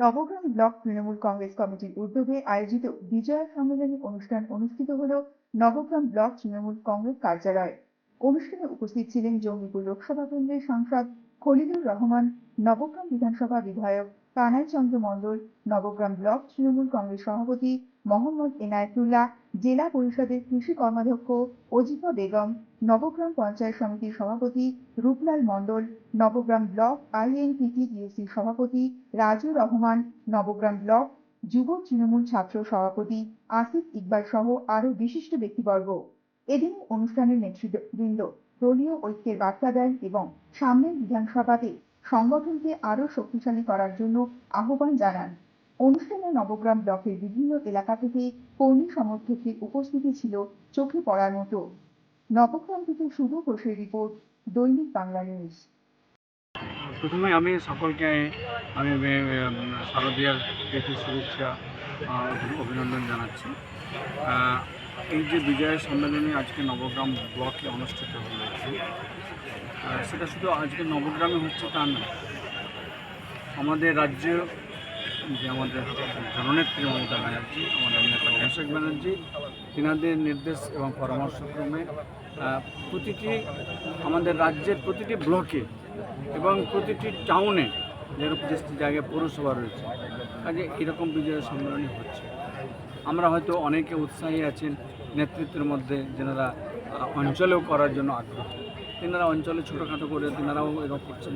Nabagram block Trinamool Congress কমিটির উদ্যোগে আয়োজিত বিজয়া সম্মেলনী অনুষ্ঠান অনুষ্ঠিত হল নবগ্রাম ব্লক তৃণমূল কংগ্রেস কার্যালয়ে। অনুষ্ঠানে উপস্থিত ছিলেন জঙ্গিপুর লোকসভা কেন্দ্রের সাংসদ খলিলুর রহমান, নবগ্রাম বিধানসভা বিধায়ক কানাই চন্দ্র মণ্ডল, নবগ্রাম ব্লক তৃণমূল কংগ্রেস সভাপতি মোহাম্মদ এনায়েতুল্লাহ জেলা পরিষদের কৃষি কর্মাধ্যক্ষ অজিফা বেগম, নবগ্রাম পঞ্চায়েত সমিতির সভাপতি রূপলাল মণ্ডল, নবগ্রাম ব্লক আইএনপিটি ডিএসসির সভাপতি রাজু রহমান, নবগ্রাম ব্লক যুব তৃণমূল ছাত্র সভাপতি আসিফ ইকবাল সহ আরও বিশিষ্ট ব্যক্তিবর্গ। এদিন অনুষ্ঠানের নেতৃবৃন্দ দলীয় ঐক্যের বার্তা দেন এবং সামনের বিধানসভাতে সংগঠনকে আরও শক্তিশালী করার জন্য আহ্বান জানান। অনুষ্ঠানে নবগ্রাম ব্লকের বিভিন্ন এলাকা থেকে কর্মী সমর্থকদের উপস্থিতি ছিল চোখে পড়ার মতো। নবগ্রাম থেকে শুভ ঘোষের রিপোর্ট, দৈনিক বাংলা নিউজ। প্রথমে আমি সকলকে, আমি শারদীয়ার প্রীতি শুভেচ্ছা অভিনন্দন জানাচ্ছি। এই যে বিজয় সম্মেলনী আজকে নবগ্রাম ব্লকে অনুষ্ঠিত হয়েছে সেটা শুধু আজকে নবগ্রামে হচ্ছে তা না আমাদের রাজ্য যে আমাদের জননেত্রী মমতা ব্যানার্জি আমাদের নেতা অভিষেক ব্যানার্জি, তিনাদের নির্দেশ এবং পরামর্শক্রমে প্রতিটি আমাদের রাজ্যের প্রতিটি ব্লকে এবং প্রতিটি টাউনে যেরকম যে জায়গায় পৌরসভা রয়েছে, কাজে এরকম বিজয় সম্মেলনী হচ্ছে। আমরা হয়তো অনেকে উৎসাহী আছেন নেতৃত্বের মধ্যে, যেনারা অঞ্চলেও করার জন্য আগ্রহ। তেনারা অঞ্চলে ছোটোখাটো করে তেনারাও এরকম করছেন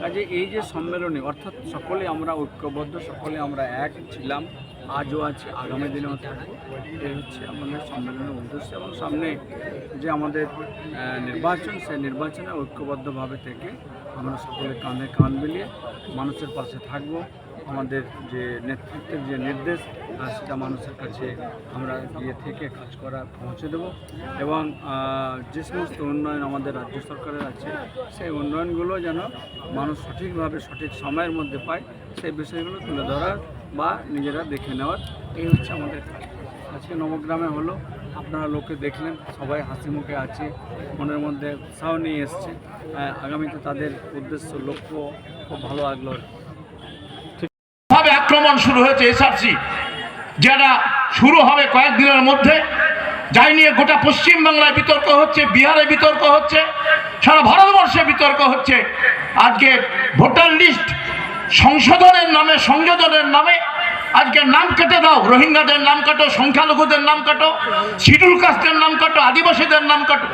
কাজে এই যে সম্মেলনী অর্থাৎ সকলে আমরা ঐক্যবদ্ধ সকলে আমরা এক ছিলাম আজও আছে, আগামী দিনেও থাকব এই হচ্ছে আমাদের সম্মেলনের উদ্দেশ্য। এবং সামনে যে আমাদের নির্বাচন, সেই নির্বাচনে ঐক্যবদ্ধভাবে থেকে আমরা সকলে কাঁধে কান মিলিয়ে মানুষের পাশে থাকব। আমাদের যে নেতৃত্বের যে নির্দেশ সেটা মানুষের কাছে আমরা গিয়ে থেকে কাজ করা পৌঁছে দেব। এবং যে সমস্ত উন্নয়ন আমাদের রাজ্য সরকারের আছে, সেই উন্নয়নগুলো যেন মানুষ সঠিকভাবে সঠিক সময়ের মধ্যে পায়, সেই বিষয়গুলো তুলে ধরার বা নিজেরা দেখে নেওয়ার। এই হচ্ছে আমাদের কাজ। আজকে নবগ্রামে হলো, আপনারা লোকে দেখলেন, সবাই হাসি মুখে আছে, মনের মধ্যে উৎসাহ নিয়ে এসছে। আগামীতে তাদের উদ্দেশ্য, লক্ষ্য খুব ভালো লাগল ভাবে আক্রমণ শুরু হয়েছে এসআরসি? যেটা শুরু হবে কয়েকদিনের মধ্যে, যাই নিয়ে গোটা পশ্চিম বাংলায় বিতর্ক হচ্ছে, বিহারে বিতর্ক হচ্ছে, সারা ভারতবর্ষে বিতর্ক হচ্ছে, আজকে ভোটার লিস্ট সংশোধনের নামে, সংযোজনের নামে। আজকে নাম কেটে দাও। রোহিঙ্গাদের নাম কাটো, সংখ্যালঘুদের নাম কাটো শিডুল কাস্টের নাম কাটো, আদিবাসীদের নাম কাটো।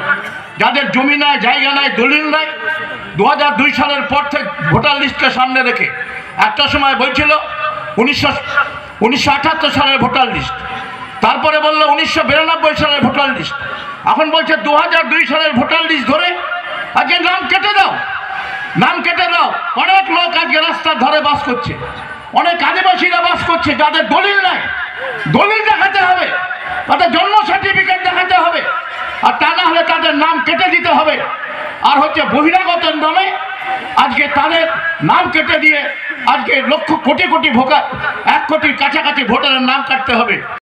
যাদের জমি নাই, জায়গা নাই, দলিল নাই দু দুই সালের পর থেকে ভোটার লিস্টকে সামনে রেখে একটা সময় বলছিল, উনিশশো উনিশশো আঠাত্তর সালের ভোটার লিস্ট। তারপরে বলল, উনিশশো বিরানব্বই সালের ভোটার লিস্ট। এখন বলছে দু সালের ভোটার লিস্ট ধরে আজকে নাম কেটে দাও। নাম কেটে দাও। অনেক লোক আজকে রাস্তার ধারে বাস করছে। অনেক আদিবাসীরা বাস করছে, যাদের দলিল নাই। দলিল দেখাতে হবে। তাদের জন্ম সার্টিফিকেট দেখাতে হবে। আর তা না হলে তাদের নাম কেটে দিতে হবে। আর হচ্ছে বহিরাগতের নামে আজকে তাদের নাম কেটে দিয়ে আজকে লক্ষ কোটি কোটি ভোটার, এক কোটির কাছাকাছি ভোটারের নাম কাটতে হবে।